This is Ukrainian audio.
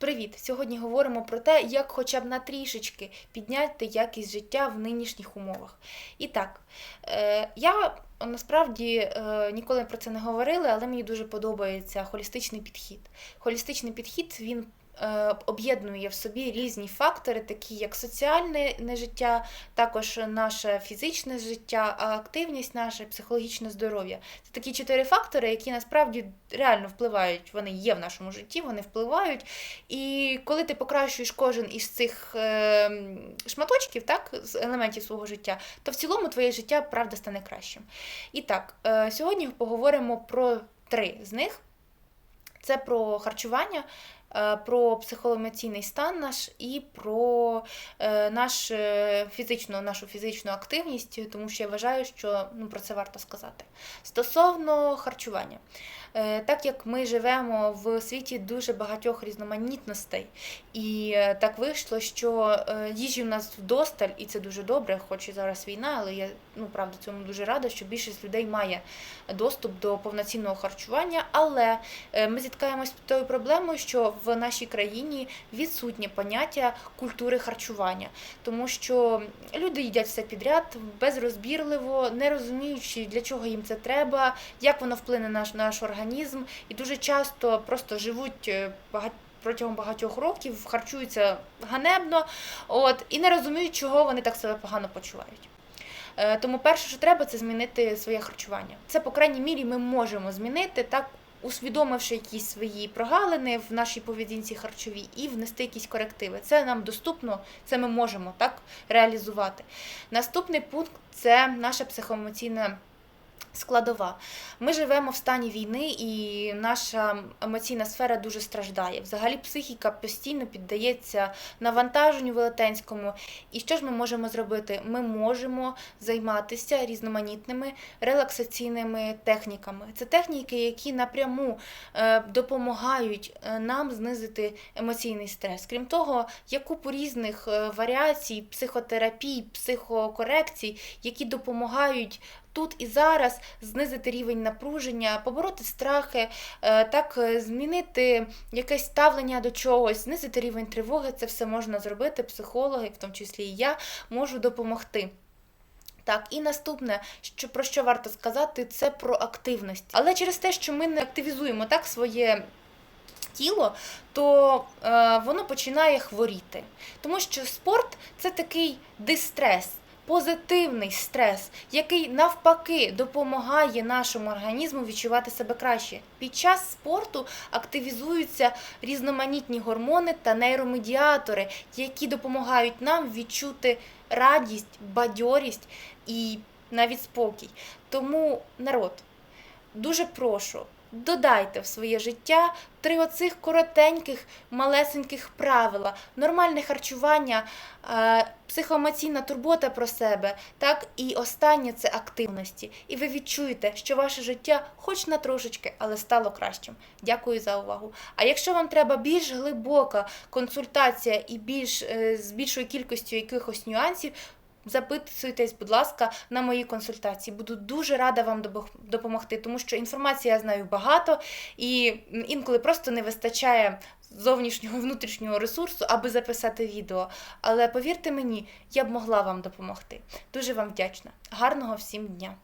Привіт! Сьогодні говоримо про те, як хоча б на трішечки підняти якість життя в нинішніх умовах. І так, е, я насправді е, ніколи про це не говорила, але мені дуже подобається холістичний підхід. Холістичний підхід він об'єднує в собі різні фактори, такі як соціальне не життя, також наше фізичне життя, активність, наше психологічне здоров'я. Це такі чотири фактори, які насправді реально впливають. Вони є в нашому житті, вони впливають. І коли ти покращуєш кожен із цих е, шматочків, так, з елементів свого життя, то в цілому твоє життя правда стане кращим. І так, е, сьогодні поговоримо про три з них: це про харчування. е, Про психоемоційний стан наш і про е, наш е, фізичну, нашу фізичну активність, тому що я вважаю, що ну, про це варто сказати. Стосовно харчування, так як ми живемо в світі дуже багатьох різноманітностей, і так вийшло, що їжі в нас вдосталь, і це дуже добре, хоч і зараз війна, але я ну правда цьому дуже рада, що більшість людей має доступ до повноцінного харчування. Але ми зіткаємось з тою проблемою, що в нашій країні відсутнє поняття культури харчування, тому що люди їдять все підряд безрозбірливо, не розуміючи, для чого їм це треба, як воно вплине на наш, наш організм, і дуже часто просто живуть е, багать. Протягом багатьох років харчуються ганебно, от і не розуміють, чого вони так себе погано почувають. Е, Тому перше, що треба, це змінити своє харчування. Це, по крайній мірі, ми можемо змінити так, усвідомивши якісь свої прогалини в нашій поведінці харчовій і внести якісь корективи. Це нам доступно, це ми можемо так реалізувати. Наступний пункт це наша психоемоційна. Складова. Ми живемо в стані війни, і наша емоційна сфера дуже страждає. Взагалі, психіка постійно піддається навантаженню велетенському. І що ж ми можемо зробити? Ми можемо займатися різноманітними релаксаційними техніками. Це техніки, які напряму е, допомагають е, нам знизити емоційний стрес. Крім того, є купу різних е, варіацій, психотерапій, психокорекцій, які допомагають тут і зараз знизити рівень напруження, побороти страхи, е, так е, змінити якесь ставлення до чогось, знизити рівень тривоги. Це все можна зробити. Психологи, в тому числі і я, можу допомогти. Так, і наступне, що про що варто сказати, це про активність. Але через те, що ми не активізуємо так своє тіло, то е, воно починає хворіти. Тому що спорт це такий дистрес. Позитивний стрес, який навпаки допомагає нашому організму відчувати себе краще. Під час спорту активізуються різноманітні гормони та нейромедіатори, які допомагають нам відчути радість, бадьорість і навіть спокій. Тому народ, дуже прошу. Додайте в своє життя три оцих коротеньких, малесеньких правила: нормальне харчування, е, психоемоційна турбота про себе, так і останнє це активності. І ви відчуєте, що ваше життя, хоч на трошечки, але стало кращим. Дякую за увагу. А якщо вам треба більш глибока консультація і більш е, з більшою кількістю якихось нюансів. Записуйтесь, будь ласка, на мої консультації. Буду дуже рада вам допомогти, тому що інформації я знаю багато, і інколи просто не вистачає зовнішнього внутрішнього ресурсу, аби записати відео. Але повірте мені, я б могла вам допомогти. Дуже вам вдячна. Гарного всім дня!